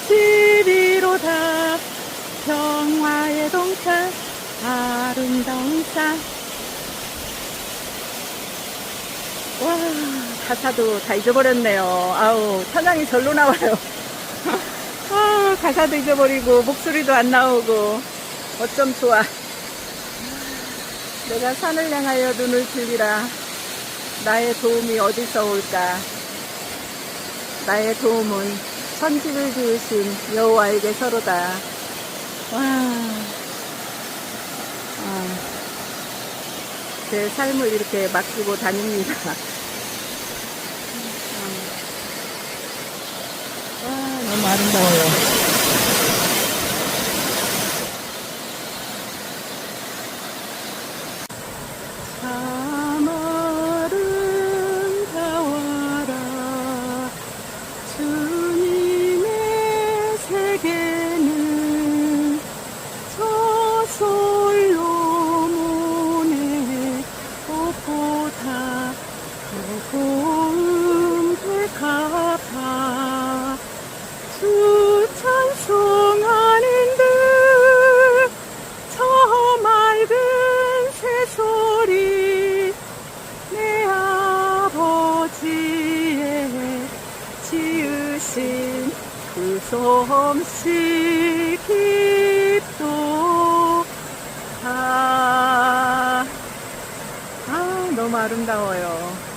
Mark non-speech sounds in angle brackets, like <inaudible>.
집이로다 평화의 동산 아름다운 산 와, 가사도 다 잊어버렸네요. 아우, 천장이 절로 나와요. <laughs> 아, 가사도 잊어버리고, 목소리도 안 나오고, 어쩜 좋아. 내가 산을 향하여 눈을 들리라. 나의 도움이 어디서 올까? 나의 도움은 천지를 지으신 여호와에게 서로다. 와, 아, 제 삶을 이렇게 맡기고 다닙니다. 와, <laughs> 너무 아름다워요. 참 더 고운 백합화 주 찬송하는 듯저 맑은 새소리 내 아버지의 지으신 그 솜씨 깃도. 아, 아 너무 아름다워요